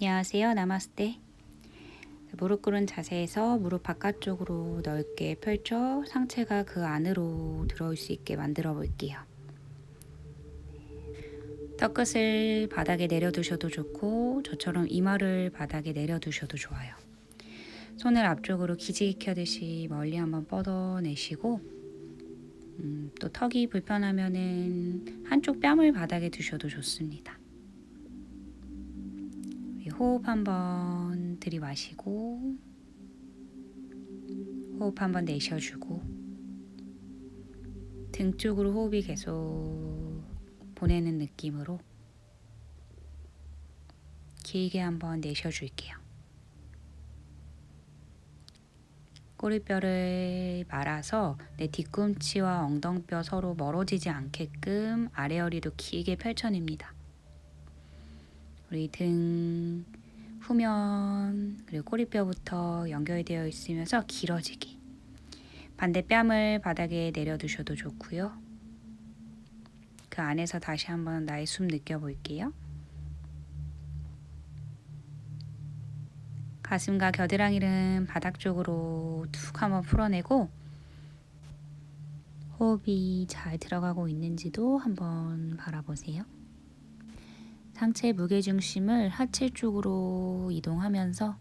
안녕하세요. 나마스테. 무릎 꿇은 자세에서 무릎 바깥쪽으로 넓게 펼쳐 상체가 그 안으로 들어올 수 있게 만들어 볼게요. 턱끝을 바닥에 내려두셔도 좋고 저처럼 이마를 바닥에 내려두셔도 좋아요. 손을 앞쪽으로 기지개 켜듯이 멀리 한번 뻗어내시고 음, 또 턱이 불편하면은 한쪽 뺨을 바닥에 두셔도 좋습니다. 호흡 한번 들이마시고 호흡 한번 내쉬어주고 등 쪽으로 호흡이 계속 보내는 느낌으로 길게 한번 내쉬어줄게요. 꼬리뼈를 말아서 내 뒤꿈치와 엉덩뼈 서로 멀어지지 않게끔 아래 허리도 길게 펼쳐냅니다. 우리 등 후면 그리고 꼬리뼈부터 연결되어 있으면서 길어지게 반대 뺨을 바닥에 내려두셔도 좋고요. 그 안에서 다시 한번 나의 숨 느껴볼게요. 가슴과 겨드랑이는 바닥 쪽으로 툭 한번 풀어내고 호흡이 잘 들어가고 있는지도 한번 바라보세요. 상체 무게중심을 하체 쪽으로 이동하면서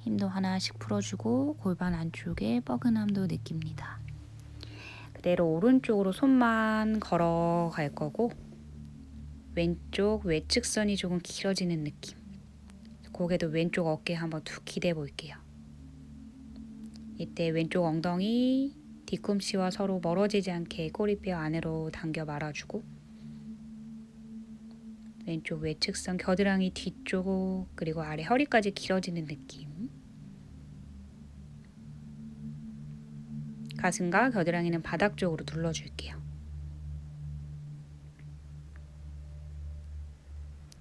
힘도 하나씩 풀어주고 골반 안쪽에 뻐근함도 느낍니다. 그대로 오른쪽으로 손만 걸어갈 거고 왼쪽 외측선이 조금 길어지는 느낌. 고개도 왼쪽 어깨 한번 툭 기대 볼게요. 이때 왼쪽 엉덩이 뒤꿈치와 서로 멀어지지 않게 꼬리뼈 안으로 당겨 말아주고 왼쪽 외측선 겨드랑이 뒤쪽 그리고 아래 허리까지 길어지는 느낌. 가슴과 겨드랑이는 바닥 쪽으로 눌러줄게요.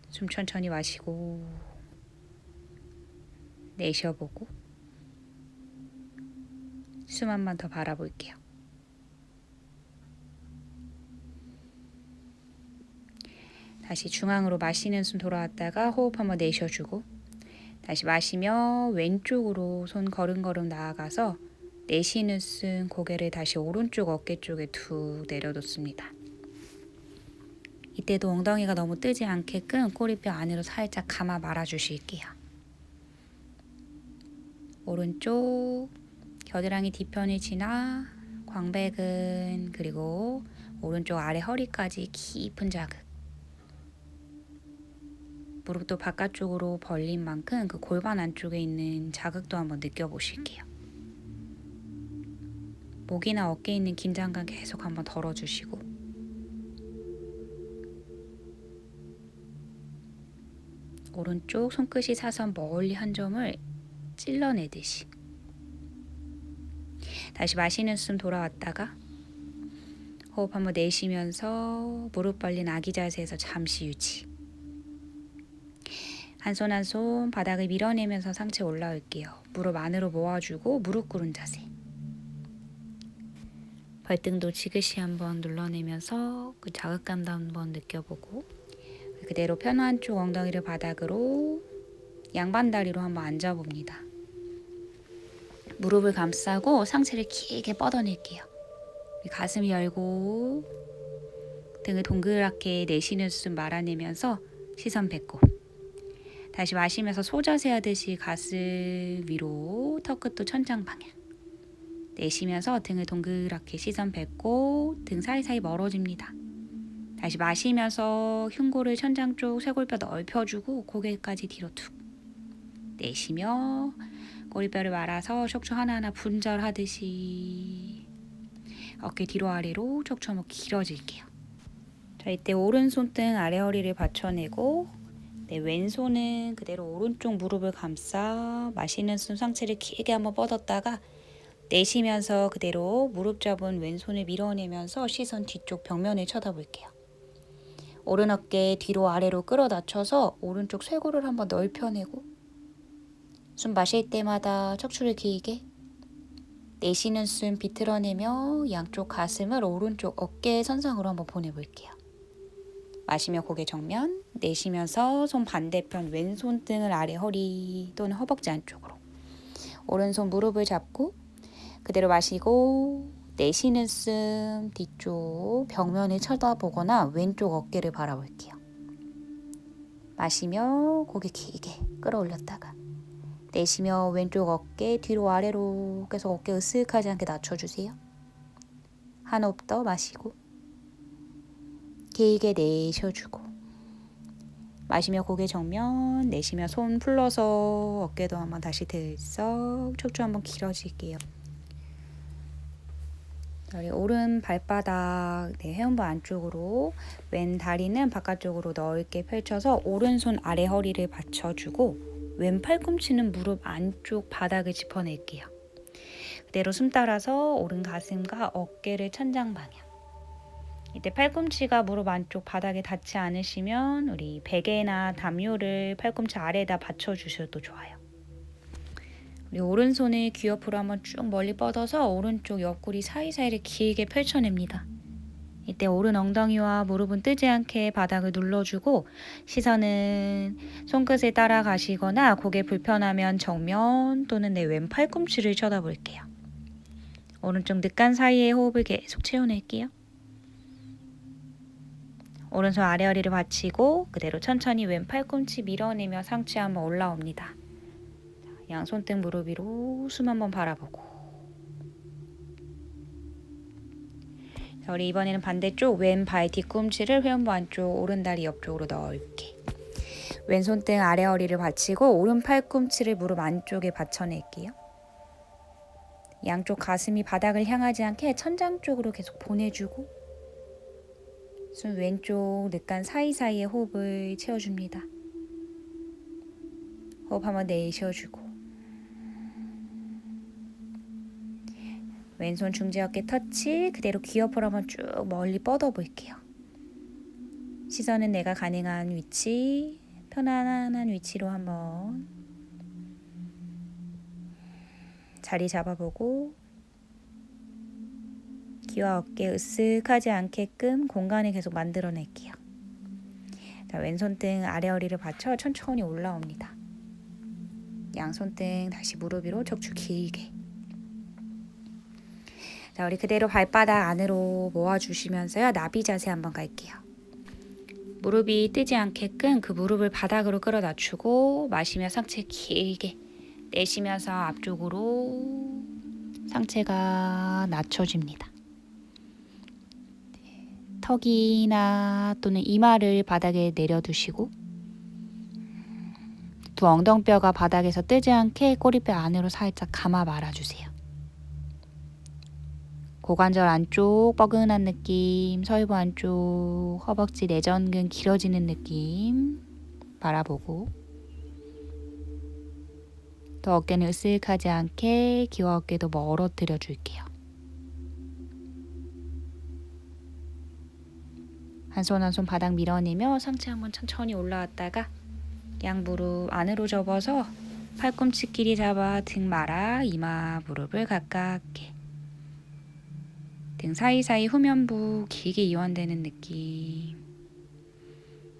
숨 천천히 마시고 내쉬어보고 숨 한 번 더 바라볼게요. 다시 중앙으로 마시는 숨 돌아왔다가 호흡 한번 내쉬어주고 다시 마시며 왼쪽으로 손 걸음걸음 나아가서 내쉬는 숨 고개를 다시 오른쪽 어깨 쪽에 툭 내려놓습니다. 이때도 엉덩이가 너무 뜨지 않게끔 꼬리뼈 안으로 살짝 감아 말아주실게요. 오른쪽 겨드랑이 뒤편을 지나 광배근 그리고 오른쪽 아래 허리까지 깊은 자극 무릎도 바깥쪽으로 벌린 만큼 그 골반 안쪽에 있는 자극도 한번 느껴보실게요. 목이나 어깨에 있는 긴장감 계속 한번 덜어주시고. 오른쪽 손끝이 사선 멀리 한 점을 찔러내듯이. 다시 마시는 숨 돌아왔다가 호흡 한번 내쉬면서 무릎 벌린 아기 자세에서 잠시 유지 한 손 한 손 바닥을 밀어내면서 상체 올라올게요 무릎 안으로 모아주고 무릎 꿇은 자세 발등도 지그시 한번 눌러내면서 그 자극감도 한번 느껴보고 그대로 편 한 쪽 엉덩이를 바닥으로 양반 다리로 한번 앉아봅니다. 무릎을 감싸고 상체를 길게 뻗어낼게요. 가슴 열고 등을 동그랗게 내쉬는 숨 말아내면서 시선 뱉고 다시 마시면서 소자세 하듯이 가슴 위로 턱끝도 천장 방향 내쉬면서 등을 동그랗게 시선 뱉고 등 사이사이 멀어집니다. 다시 마시면서 흉골을 천장 쪽 쇄골뼈 넓혀주고 고개까지 뒤로 툭 내쉬며 꼬리뼈를 말아서 척추 하나하나 분절하듯이 어깨 뒤로 아래로 척추 한번 길어질게요. 자 이때 오른손 등 아래 허리를 받쳐내고 네, 왼손은 그대로 오른쪽 무릎을 감싸 마시는 숨 상체를 길게 한번 뻗었다가 내쉬면서 그대로 무릎 잡은 왼손을 밀어내면서 시선 뒤쪽 벽면을 쳐다볼게요. 오른 어깨 뒤로 아래로 끌어다쳐서 오른쪽 쇄골을 한번 넓혀내고 숨 마실 때마다 척추를 길게 내쉬는 숨 비틀어내며 양쪽 가슴을 오른쪽 어깨 선상으로 한번 보내볼게요. 마시며 고개 정면, 내쉬면서 손 반대편 왼손 등을 아래 허리 또는 허벅지 안쪽으로. 오른손 무릎을 잡고 그대로 마시고 내쉬는 숨 뒤쪽 벽면을 쳐다보거나 왼쪽 어깨를 바라볼게요. 마시며 고개 길게 끌어올렸다가 내쉬며 왼쪽 어깨 뒤로 아래로 계속 어깨 으쓱하지 않게 낮춰주세요. 한 호흡 더 마시고 길게 내쉬어주고 마시며 고개 정면 내쉬며 손 풀러서 어깨도 한번 다시 들썩 척추 한번 길어질게요. 우리 오른 발바닥 네, 헤엄부 안쪽으로 왼 다리는 바깥쪽으로 넓게 펼쳐서 오른손 아래 허리를 받쳐주고 왼 팔꿈치는 무릎 안쪽 바닥을 짚어낼게요. 그대로 숨 따라서 오른 가슴과 어깨를 천장 방향. 이때 팔꿈치가 무릎 안쪽 바닥에 닿지 않으시면 우리 베개나 담요를 팔꿈치 아래에다 받쳐주셔도 좋아요. 우리 오른손을 귀 옆으로 한번 쭉 멀리 뻗어서 오른쪽 옆구리 사이사이를 길게 펼쳐냅니다. 이때 오른 엉덩이와 무릎은 뜨지 않게 바닥을 눌러주고 시선은 손끝에 따라가시거나 고개 불편하면 정면 또는 내 왼 팔꿈치를 쳐다볼게요. 오른쪽 늑간 사이에 호흡을 계속 채워낼게요. 오른손 아래 허리를 받치고 그대로 천천히 왼 팔 꿈치 밀어내며 상체 한번 올라옵니다. 양손등 무릎 위로 숨 한번 바라보고 자, 우리 이번에는 반대쪽 왼발 뒤꿈치를 회음부 안쪽 오른다리 옆쪽으로 넓게 왼손등 아래 허리를 받치고 오른 팔 꿈치를 무릎 안쪽에 받쳐낼게요. 양쪽 가슴이 바닥을 향하지 않게 천장 쪽으로 계속 보내주고 손 왼쪽 늑간 사이사이에 호흡을 채워줍니다. 호흡 한번 내쉬어주고 왼손 중지 어깨 터치 그대로 귀 옆으로 한번 쭉 멀리 뻗어 볼게요. 시선은 내가 가능한 위치 편안한 위치로 한번 자리 잡아보고 귀와 어깨 으쓱하지 않게끔 공간을 계속 만들어낼게요. 자, 왼손 등 아래 허리를 받쳐 천천히 올라옵니다. 양손 등 다시 무릎 위로 척추 길게. 자, 우리 그대로 발바닥 안으로 모아주시면서요. 나비 자세 한번 갈게요. 무릎이 뜨지 않게끔 그 무릎을 바닥으로 끌어 낮추고 마시며 상체 길게 내쉬면서 앞쪽으로 상체가 낮춰집니다. 턱이나 또는 이마를 바닥에 내려두시고 두 엉덩뼈가 바닥에서 뜨지 않게 꼬리뼈 안으로 살짝 감아 말아주세요. 고관절 안쪽 뻐근한 느낌, 서이부 안쪽 허벅지 내전근 길어지는 느낌 바라보고 또 어깨는 으쓱하지 않게 귀와 어깨도 멀어뜨려 줄게요. 한 손 한 손 바닥 밀어내며 상체 한번 천천히 올라왔다가 양 무릎 안으로 접어서 팔꿈치 길이 잡아 등 말아 이마 무릎을 가깝게 등 사이사이 후면부 길게 이완되는 느낌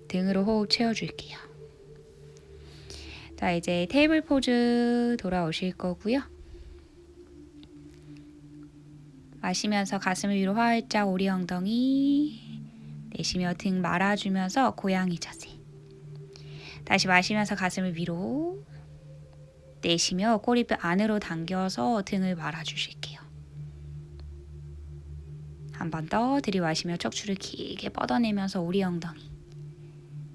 등으로 호흡 채워줄게요. 자 이제 테이블 포즈 돌아오실 거고요. 마시면서 가슴을 위로 활짝 오리 엉덩이 내쉬며 등 말아주면서 고양이 자세. 다시 마시면서 가슴을 위로 내쉬며 꼬리뼈 안으로 당겨서 등을 말아주실게요. 한 번 더 들이마시며 척추를 길게 뻗어내면서 오리 엉덩이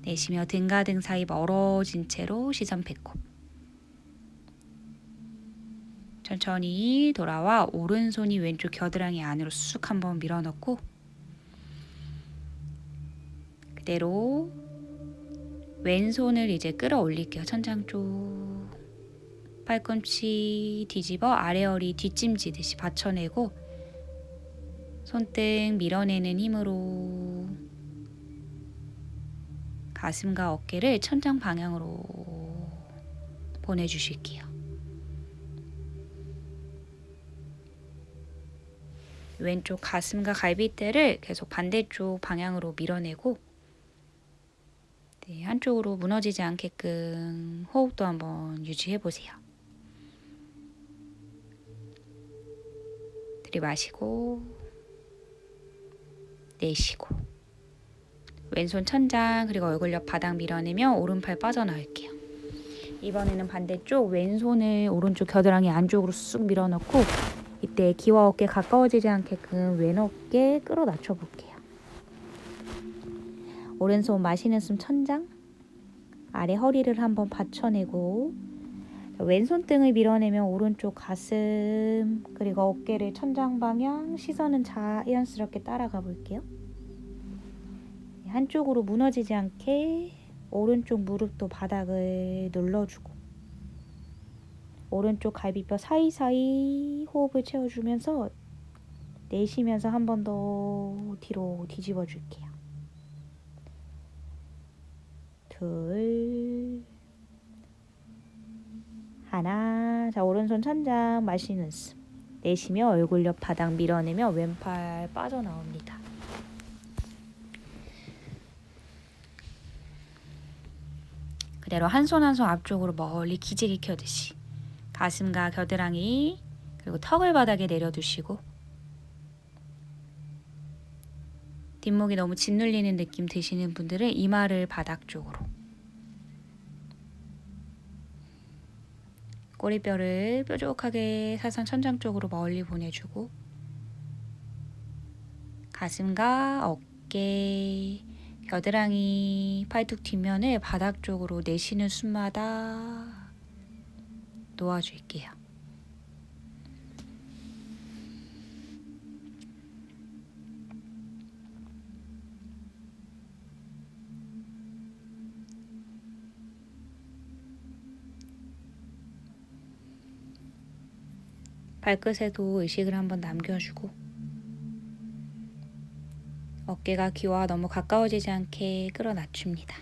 내쉬며 등과 등 사이 멀어진 채로 시선 배꼽 천천히 돌아와 오른손이 왼쪽 겨드랑이 안으로 쑥 한번 밀어넣고 그대로 왼손을 이제 끌어올릴게요. 천장 쪽. 팔꿈치 뒤집어 아래 허리 뒷짐지듯이 받쳐내고 손등 밀어내는 힘으로 가슴과 어깨를 천장 방향으로 보내주실게요. 왼쪽 가슴과 갈비뼈를 계속 반대쪽 방향으로 밀어내고 네, 한쪽으로 무너지지 않게끔 호흡도 한번 유지해 보세요. 들이마시고 내쉬고 왼손 천장 그리고 얼굴 옆 바닥 밀어내며 오른팔 빠져나올게요. 이번에는 반대쪽 왼손을 오른쪽 겨드랑이 안쪽으로 쑥 밀어넣고 이때 귀와 어깨 가까워지지 않게끔 왼 어깨 끌어 낮춰 볼게요. 오른손 마시는 숨 천장 아래 허리를 한번 받쳐내고 왼손 등을 밀어내면 오른쪽 가슴 그리고 어깨를 천장 방향 시선은 자연스럽게 따라가 볼게요. 한쪽으로 무너지지 않게 오른쪽 무릎도 바닥을 눌러주고 오른쪽 갈비뼈 사이사이 호흡을 채워주면서 내쉬면서 한 번 더 뒤로 뒤집어 줄게요. 둘, 하나. 자, 오른손 천장 마시는 숨. 내쉬며 얼굴 옆 바닥 밀어내며 왼팔 빠져나옵니다. 그대로 한 손 한 손 앞쪽으로 멀리 기지개 켜듯이 가슴과 겨드랑이 그리고 턱을 바닥에 내려두시고 뒷목이 너무 짓눌리는 느낌 드시는 분들은 이마를 바닥 쪽으로 꼬리뼈를 뾰족하게 사선 천장 쪽으로 멀리 보내주고 가슴과 어깨 겨드랑이 팔뚝 뒷면을 바닥 쪽으로 내쉬는 숨마다 놓아줄게요. 발끝에도 의식을 한번 남겨주고 어깨가 귀와 너무 가까워지지 않게 끌어 낮춥니다.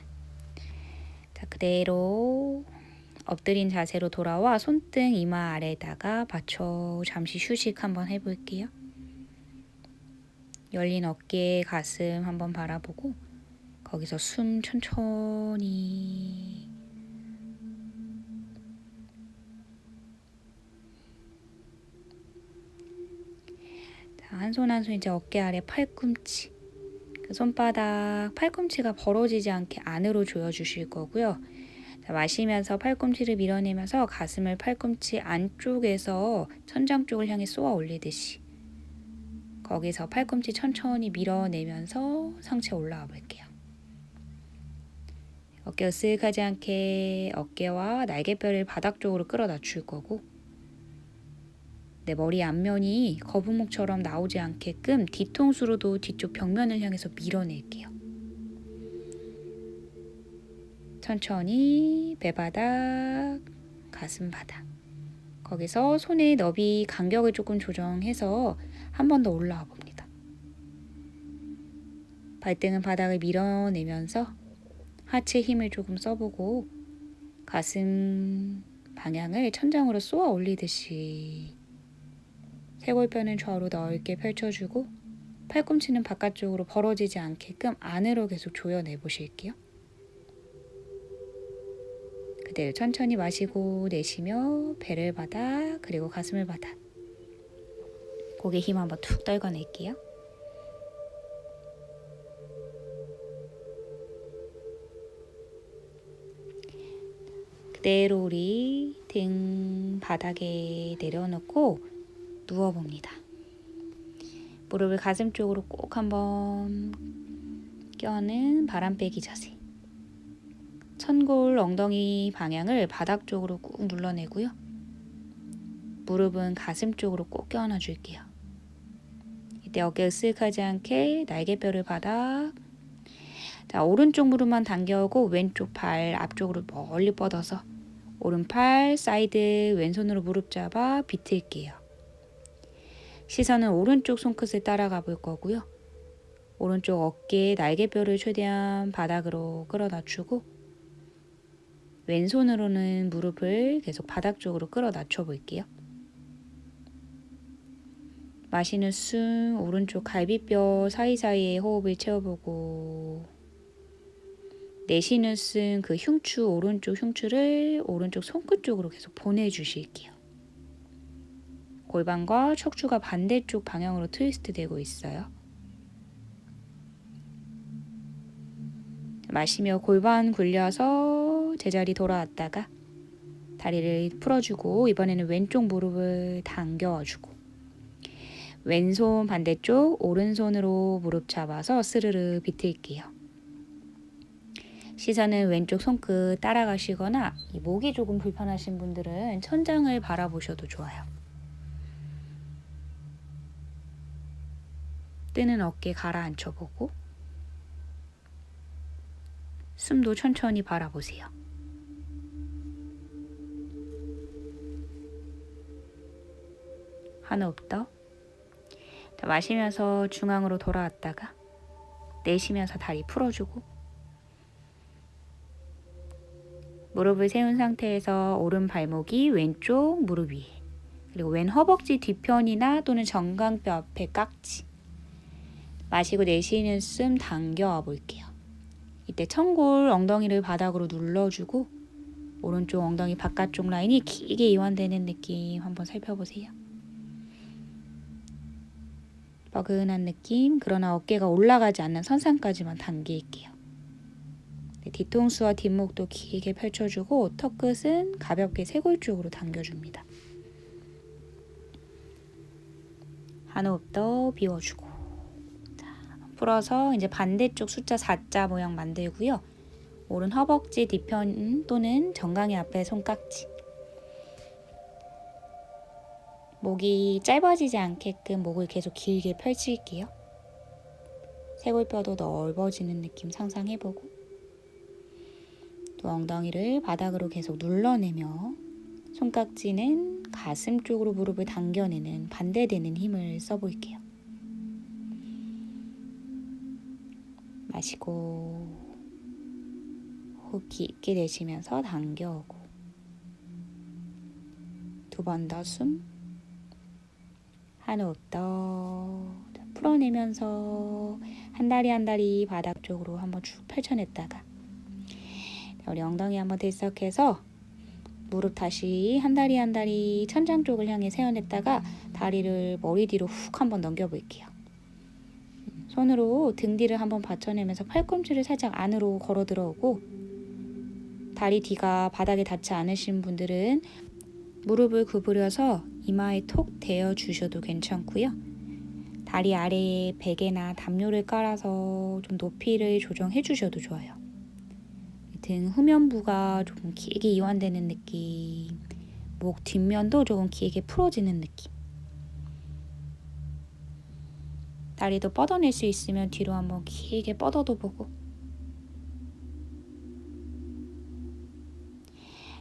자, 그대로 엎드린 자세로 돌아와 손등 이마 아래에다가 받쳐 잠시 휴식 한번 해볼게요. 열린 어깨, 가슴 한번 바라보고 거기서 숨 천천히 한 손 한 손 이제 어깨 아래 팔꿈치 그 손바닥 팔꿈치가 벌어지지 않게 안으로 조여주실 거고요. 자, 마시면서 팔꿈치를 밀어내면서 가슴을 팔꿈치 안쪽에서 천장 쪽을 향해 쏘아 올리듯이 거기서 팔꿈치 천천히 밀어내면서 상체 올라와 볼게요. 어깨 으쓱하지 않게 어깨와 날개뼈를 바닥 쪽으로 끌어 낮출 거고 내 머리 앞면이 거북목처럼 나오지 않게끔 뒤통수로도 뒤쪽 벽면을 향해서 밀어낼게요. 천천히 배바닥, 가슴바닥. 거기서 손의 너비 간격을 조금 조정해서 한 번 더 올라와 봅니다. 발등은 바닥을 밀어내면서 하체 힘을 조금 써보고 가슴 방향을 천장으로 쏘아 올리듯이 쇄골뼈는 좌우로 넓게 펼쳐주고 팔꿈치는 바깥쪽으로 벌어지지 않게끔 안으로 계속 조여내 보실게요. 그대로 천천히 마시고 내쉬며 배를 받아 그리고 가슴을 받아 고개 힘 한번 툭 떨궈낼게요. 그대로 우리 등 바닥에 내려놓고 누워봅니다. 무릎을 가슴 쪽으로 꼭 한번 껴는 바람 빼기 자세. 천골 엉덩이 방향을 바닥 쪽으로 꾹 눌러내고요. 무릎은 가슴 쪽으로 꼭 껴안아 줄게요. 이때 어깨 으쓱하지 않게 날개뼈를 바닥. 자, 오른쪽 무릎만 당겨오고 왼쪽 팔 앞쪽으로 멀리 뻗어서 오른팔 사이드 왼손으로 무릎 잡아 비틀게요. 시선은 오른쪽 손끝을 따라가 볼 거고요. 오른쪽 어깨 날개뼈를 최대한 바닥으로 끌어 낮추고 왼손으로는 무릎을 계속 바닥 쪽으로 끌어 낮춰 볼게요. 마시는 숨 오른쪽 갈비뼈 사이사이에 호흡을 채워보고 내쉬는 숨 그 흉추 오른쪽 흉추를 오른쪽 손끝 쪽으로 계속 보내주실게요. 골반과 척추가 반대쪽 방향으로 트위스트 되고 있어요. 마시며 골반 굴려서 제자리 돌아왔다가 다리를 풀어주고 이번에는 왼쪽 무릎을 당겨주고 왼손 반대쪽 오른손으로 무릎 잡아서 스르르 비틀게요. 시선은 왼쪽 손끝 따라가시거나 이 목이 조금 불편하신 분들은 천장을 바라보셔도 좋아요. 뜨는 어깨 가라앉혀 보고 숨도 천천히 바라보세요. 한 호흡 더. 자, 마시면서 중앙으로 돌아왔다가 내쉬면서 다리 풀어주고 무릎을 세운 상태에서 오른 발목이 왼쪽 무릎 위에 그리고 왼 허벅지 뒤편이나 또는 정강뼈 앞에 깍지 마시고 내쉬는 숨 당겨와 볼게요. 이때 청골 엉덩이를 바닥으로 눌러주고 오른쪽 엉덩이 바깥쪽 라인이 길게 이완되는 느낌 한번 살펴보세요. 뻐근한 느낌, 그러나 어깨가 올라가지 않는 선상까지만 당길게요. 네, 뒤통수와 뒷목도 길게 펼쳐주고 턱 끝은 가볍게 쇄골 쪽으로 당겨줍니다. 한 호흡 더 비워주고 자, 풀어서 이제 반대쪽 숫자 4자 모양 만들고요. 오른 허벅지 뒤편 또는 정강이 앞에 손깍지 목이 짧아지지 않게끔 목을 계속 길게 펼칠게요. 쇄골뼈도 넓어지는 느낌 상상해보고 또 엉덩이를 바닥으로 계속 눌러내며 손깍지는 가슴 쪽으로 무릎을 당겨내는 반대되는 힘을 써볼게요. 마시고 호흡 깊게 내쉬면서 당겨오고 두 번 더 숨. 한 호흡 더 풀어내면서 한 다리 한 다리 바닥 쪽으로 한번 쭉 펼쳐냈다가 우리 엉덩이 한번 들썩해서 무릎 다시 한 다리 한 다리 천장 쪽을 향해 세워냈다가 다리를 머리 뒤로 훅 한번 넘겨볼게요. 손으로 등 뒤를 한번 받쳐내면서 팔꿈치를 살짝 안으로 걸어 들어오고 다리 뒤가 바닥에 닿지 않으신 분들은 무릎을 구부려서 이마에 톡 대어 주셔도 괜찮고요. 다리 아래에 베개나 담요를 깔아서 좀 높이를 조정해 주셔도 좋아요. 등 후면부가 조금 길게 이완되는 느낌, 목 뒷면도 조금 길게 풀어지는 느낌. 다리도 뻗어낼 수 있으면 뒤로 한번 길게 뻗어도 보고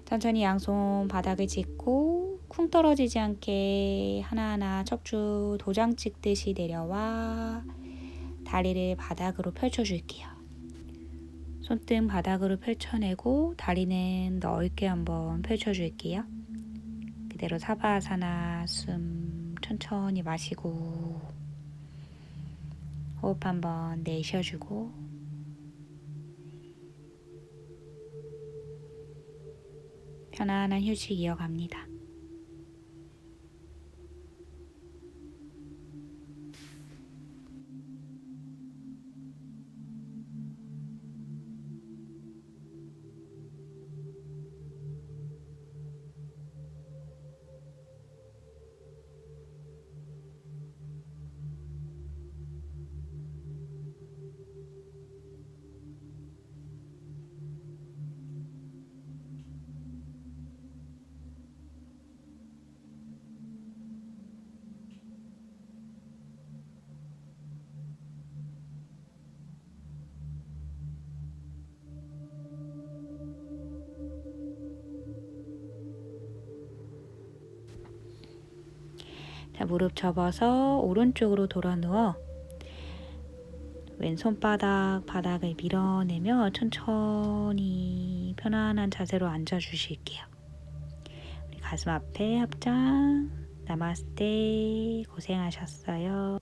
천천히 양손 바닥을 짚고 쿵 떨어지지 않게 하나하나 척추 도장 찍듯이 내려와 다리를 바닥으로 펼쳐줄게요. 손등 바닥으로 펼쳐내고 다리는 넓게 한번 펼쳐줄게요. 그대로 사바사나 숨 천천히 마시고 호흡 한번 내쉬어주고 편안한 휴식 이어갑니다. 무릎 접어서 오른쪽으로 돌아 누워 왼손바닥 바닥을 밀어내며 천천히 편안한 자세로 앉아 주실게요. 가슴 앞에 합장 나마스테 고생하셨어요.